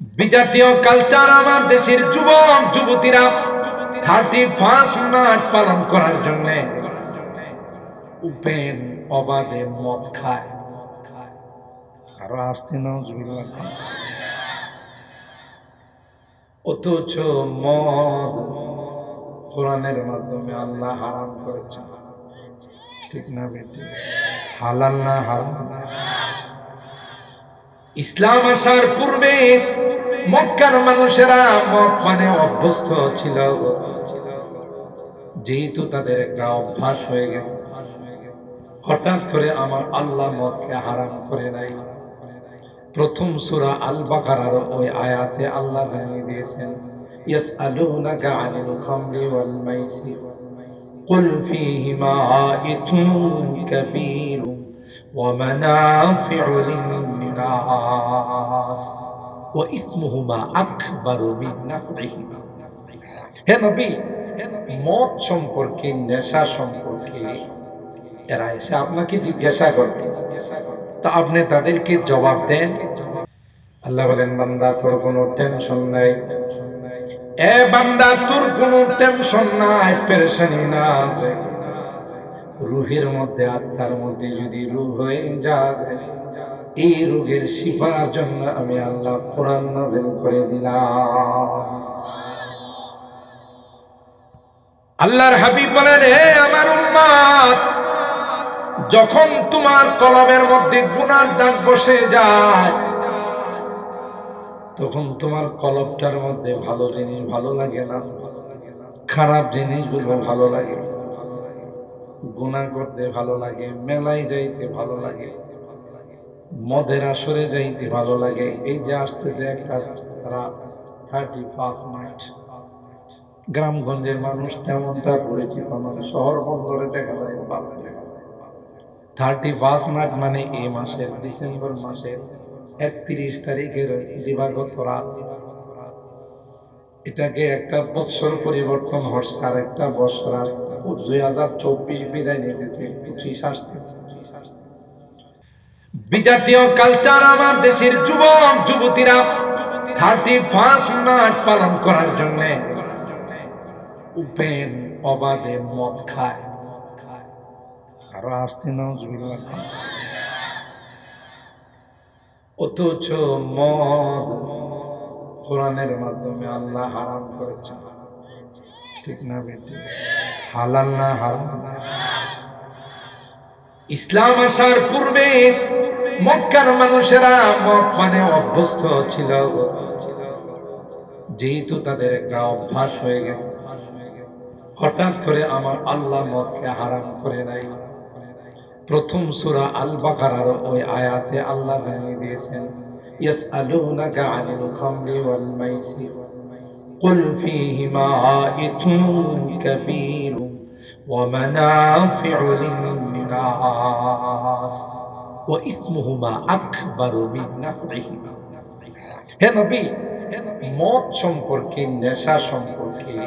বিজাতীয় কালচার আমার দেশের যুবক, যুবতীরা থার্টি ফার্স্ট নাইট পালন করার জন্য উপেন অবাধে মদ খায়। আরও আসতে নজরুল আসতে অথচ মদ কোরআনের মাধ্যমে আল্লাহ হারাম করেছেন। ঠিক না বেটি? হালাল না হারাম? ইসলাম আসার পূর্বে মক্কার মানুষেরা মদ পানে অভ্যস্ত ছিল যেহেতু তাদের একটা অভ্যাস হয়ে গেছে হঠাৎ করে আমার আল্লাহ মদকে হারাম করে নাই প্রথম সূরা আল বাকারার ওই আয়াতে আল্লাহ জানিয়ে দিয়েছেন ইয়াসআলুনাকা আনিল খামরি ওয়াল মাইসির قل فيهما إثم كبير ومنافع للناس وإثمهما أكبر من نفعهما হে নবী মদ সম্পর্কে নেশা সম্পর্কে এরা এসে আপনাকে জিজ্ঞাসা করবে তা আপনি তাদেরকে জবাব দেন আল্লাহ বলেন বান্দা তোর কোনো টেনশন নাই এ বান্দা তোর কোনো টেনশন নাই পেরেশানি না রুহের মধ্যে আত্মার মধ্যে যদি রূহ হয়ে যায় এই রোগের শিফার জন্য আমি আল্লাহ কোরআন নাজিল করে দিলাম। আল্লাহর হাবিব বলেন, হে আমার উম্মাত যখন তোমার কলমের মধ্যে গুনার দাগ বসে যায়, তখন তোমার কলবটার মধ্যে ভালো জিনিস ভালো লাগে না, খারাপ জিনিসগুলো ভালো লাগে। গুণা করতে ভালো লাগে, মেলায় যাইতে ভালো লাগে। মদের আসরে যাইতে ভালো লাগে। এই যে আসতেছে একটা থার্টি ফার্স্ট নাইট গ্রামগঞ্জের মানুষ তেমনটা পরিচিত নয় শহর বন্দরে দেখা যায় ভালো থার্টি ফার্স্ট নাইট মানে এই মাসের, ডিসেম্বর মাসের একত্রিশ তারিখের দিবাগত রাত। এটাকে একটা বৎসর পরিবর্তন হচ্ছে আর একটা বৎসর। দুই হাজার চব্বিশ বিদায় নিতেছে, পঁচিশ আসতেছে। বিজাতীয় কালচার আমার দেশের যুবক, যুবতীরা থার্টি ফার্স্ট নাইট পালন করার জন্য উপেন অবাধে মদ খায়। আরও আসতে নজরুল আসতে। অথচ মদ কোরআনের মাধ্যমে আল্লাহ হারাম করেছেন। ঠিক না বেটি? হালাল না হারাম? ইসলাম আসার পূর্বে মক্কার মানুষেরা মদ পানে অভ্যস্ত ছিল যেহেতু তাদের একটা অভ্যাস হয়ে গেছে হঠাৎ করে আমার আল্লাহ মদকে হারাম করে নাই প্রথম সূরা আল বাকারার ওই আয়াতে আল্লাহ জানিয়ে দিয়েছেন ইয়াসআলুনাকা আনিল খামরি ওয়াল মাইসির قل فيهما إثم كبير ومنافع للناس মদ সম্পর্কে, নেশা সম্পর্কে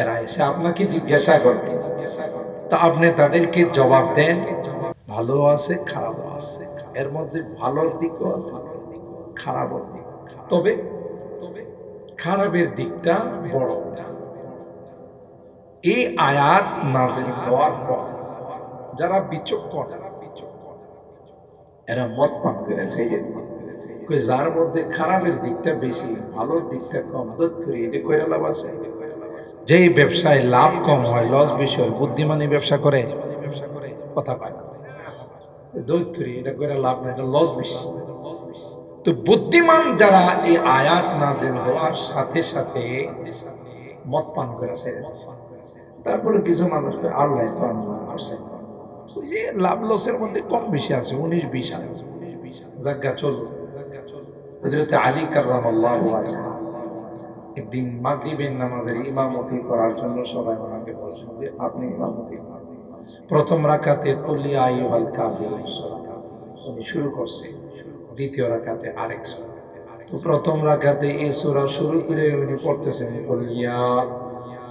এরা এসে আপনাকে জিজ্ঞাসা করবে তা আপনি তাদেরকে জবাব দেন, ভালো আছে, খারাপ আছে। এর মধ্যে ভালোর দিকও আছে খারাপ দিক তবে খারাপের দিকটা বড়। এই আয়াত নাজিল হওয়ার পর যারা বিচক্ষণ এরা মত পান করে কই যার মধ্যে খারাপের দিকটা বেশি, ভালোর দিকটা কম ধরি এটা কইরা লাভ আছে। যেই ব্যবসায় লাভ কম হয়, লস বেশি হয় বুদ্ধিমানী ব্যবসা করে, কথা পায় না। দৈত্রী এটা করে লাভ নাই, এটা তো বুদ্ধিমান যারা এই আয়াত নাজিল হওয়ার সাথে সাথে মদ পান করে দিচ্ছে। তারপরে কিছু মানুষকে আল্লাহ তো আল্লাহ যে লাভ লসের মধ্যে কম বেশি আছে, উনিশ, বিশ আছে। জায়গা চলো। হজরত আলী একদিন মাগরিবের নামাজের ইমামতি করার জন্য সবাই ওনাকে যে, আপনি ইমামতি প্রথম সূরা। উনি শুরু করছে। দ্বিতীয় রাখাতে আরেক তো প্রথম রাকাতে এই সূরা শুরু করে উনি পড়তেছেন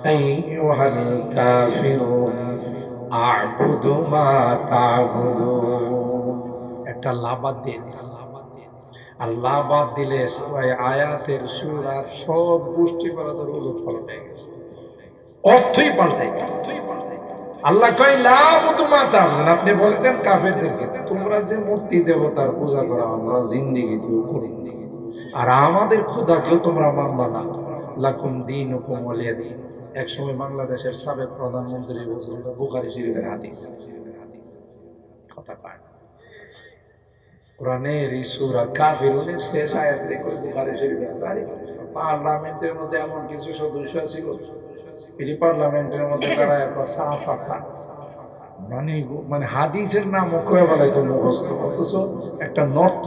আইয়ুহাল কাফিরুন। আ'বুদু মা তা'বুদুন একটা লাবাদ দিয়ে দিছে। আল্লাহ বাদ দিলে সবাই আয়াতের সুর আর সব গোষ্ঠী পালাদের উলট পালট হয়ে গেছে। অর্থই পাল্টাই অর্থই পাল্টাই আল্লাহ কয় লাভ তোমার আপনি বলে দেন কাফেরদেরকে, তোমরা যে মূর্তি দেবতার পূজা করো, আমরা জিন্দিগি দিও করি আর আমাদের খোদাকেও তোমরা মানবা না লাকুম দিন হুকুম দিন একসময় বাংলাদেশের সাবেক প্রধানমন্ত্রী বলছিল বুখারী শরীফের হাদিস। কথা পায় কাফিরুনের শেষ আয়াত বুখারী শরীফের পার্লামেন্টের মধ্যে এমন কিছু সদস্য ছিল এটি পার্লামেন্টের মধ্যে তারা সাতা মানে মানে হাদিসের নাম মুখে তো অথচ একটা নর্থ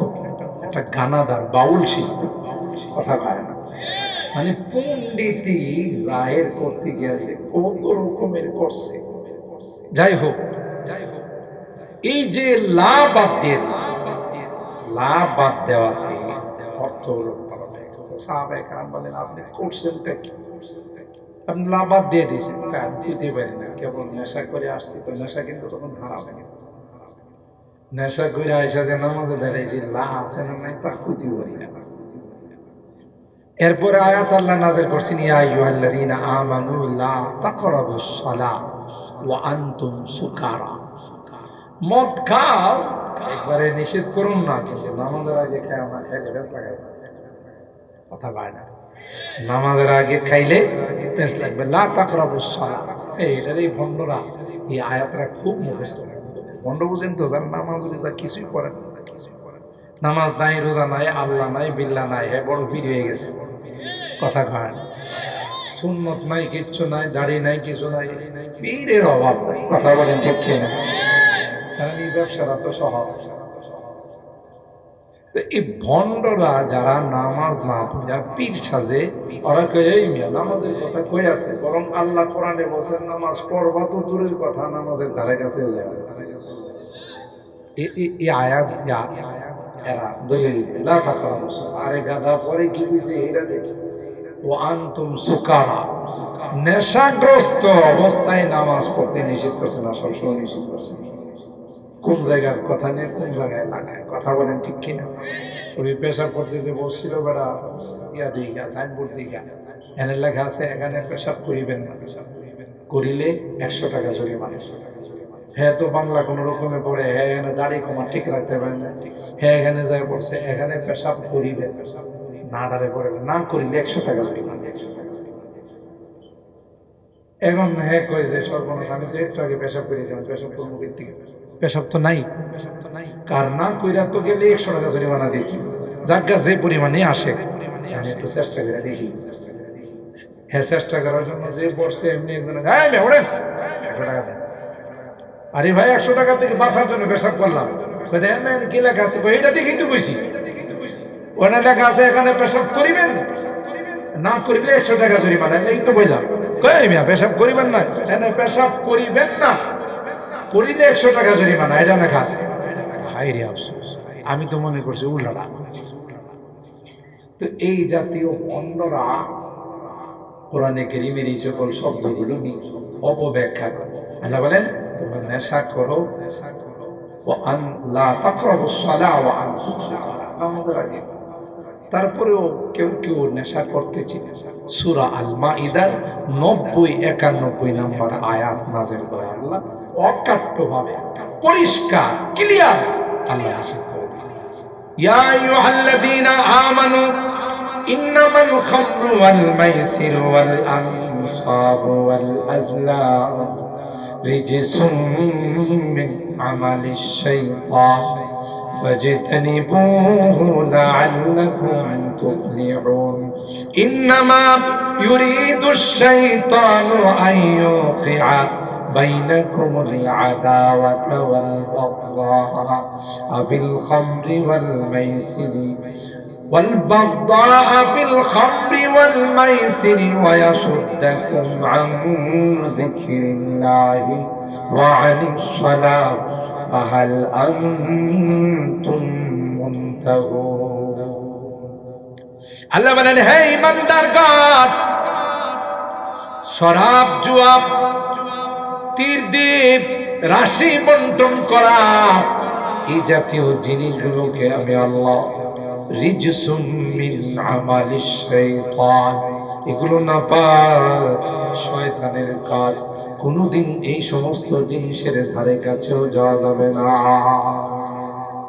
একটা গানাদার, বাউল শিল্প। কথা পায় না। মানে পণ্ডিতি রায়ের করতে গেলে কত রকমের করছে। যাই হোক যাই হোক এই যে লাভ বাদ দিয়ে বাদ দেওয়াতে অর্থ বলেন, আপনি করছেনটা কি? আপনি লাভ বাদ দিয়ে দিয়েছেন দিতে পারি না। নেশা করে আসছি, তো নেশা কিন্তু নেশা করে আইসা যে নামাজে দাঁড়াইছি, লা আছে না নাই, তা খুঁজি পারি না। এরপরে আয়াত আল্লাহ নাযিল করছেন, ইয়া আইয়ুহাল্লাযীনা আমানু লা তাকরাবুস সালাহ ওয়া আনতুম সুকারা। মদ খাও, একবারে নিষেধ করুন না, কিন্তু নামাজের আগে খাও না, খাইলে বেশ লাগাই কথা পায় না। নামাজের আগে খাইলে বেশ লাগবে। লা তাকরাবুস সালাহ এইটার এই ভণ্ডরা। এই আয়াতরা খুব মুখস্থ। ভণ্ড বুঝেন তো, যার নামাজ রোজা কিছুই করে না। নামাজ নাই, রোজা নাই, আল্লাহ নাই বিল্লা নাই হ্যাঁ বড় ভিড় হয়ে গেছে। কথা কয় সুন্নত নাই, কিচ্ছু নাই, দাড়ি নাই, কিছু নাই, পীরের অভাব কথা বলেন ঠিক কিনা? কারণ এই ব্যবসাটা তো সহজ। এই ভণ্ডরা যারা নামাজ না পড়া পীর সাজে, ওরা মিয়া, নামাজের কথা কই আছে? বরং আল্লাহ কোরআনে বলছেন নামাজ পড়বা তো দূরের কথা, নামাজের ধারে কাছে এই আয়াত এরা দলিল আরে পরে কি এটা দেখি। ও সুকারা। নেশাগ্রস্ত অবস্থায় নামাজ পড়তে নিষেধ নিষেধ কোন জায়গার কথা নিয়ে কোন জায়গায় কথা বলেন ঠিক কিনা? ওই পেশাব করতে যে বসছিল বেড়া, ইয়া দিঘা, সাইনবোর্ড দিঘা। এনে লেখা আছে, এখানে পেশাব করিবেন না। করিলে একশো টাকা জরিমানা। হ্যাঁ তো বাংলা কোনো রকমে পড়ে হ্যাঁ এখানে দাড়ি কমা ঠিক রাখতে পারে না। হ্যাঁ এখানে যায় পড়ছে এখানে পেশাব করিবে না দাঁড়ে পড়ে না করিলে একশো টাকা জরিমানা এখন হ্যাঁ কই যে সর্বনাশ আমি তো একটু আগে পেশাব করেছিলাম পেশাব করব থেকে। পেশাব তো নাই। পেশাব তো নাই। কার না কইরা তো গেলে একশো টাকা জরিমানা দিচ্ছি যাজ্ঞা যে পরিমাণে আসে। আমি একটু চেষ্টা করে দেখি। হ্যাঁ চেষ্টা করার জন্য যে পড়ছে এমনি একজন ওড়েন একশো টাকা দেন। আরে ভাই, একশো টাকা থেকে বাঁচার জন্য পেশাব করলাম। কি লেখা আছে? এটা দেখেই তো কইছি ওখানে লেখা আছে, এখানে পেশাব করিবেন? না করিলে একশো টাকা জরিমানা এই তো বললাম। কই পেশাব করিবেন না? এখানে পেশাব করিবেন না। করিলে একশো টাকা জরিমানা, এটা লেখা আছে। হাই রে আফসোস, আমি তো মনে করছি উল্লাটা তো এই জাতীয় অন্ধরা কোরআনে কেরিমের এই সকল শব্দগুলো নিয়ে অপব্যাখ্যা করো। আল্লাহ বলেন, তোমরা নেশা করো নেশা করো ও আল্লাহ তাকরাবু সালাহ ও আমাদের আগে তারপরেও কেউ কেউ নেশা করতেছি। সুরা আলমা ইদার নব্বই একানব্বই নাম্বার আয়াত নাজের করে আল্লাহ। অকাট্য ভাবে পরিষ্কার, ক্লিয়ার আল্লাহ হাসিল করে ইয়া আইয়ুহাল্লাযীনা আমানু, ইন্নামাল খামরু ওয়াল মাইসির ওয়াল আনফু والأنصاب والأزلام. رجس من عمل الشيطان. فاجتنبوه لعلكم تفلحون. إنما يريد الشيطان أن يوقع بينكم العداوة والبغضاء. في الخمر والميسر. والبغضاء في الخمر والميسر ويصدكم عن ذكر الله وعن الصلاة فهل أنتم منتهون আল্লাহ বলেন হে ইমানদার গাছ শরাব জুয়া তীর দ্বীপ রাশি বন্টন করা এই জাতীয় জিনিসগুলোকে আমি আল্লাহ রিজসুম মিন আমালিশ শাইতান এগুলো না পাক শয়তানের কাজ। কোনোদিন এই সমস্ত জিনিসের ধারে কাছেও যাওয়া যাবে না।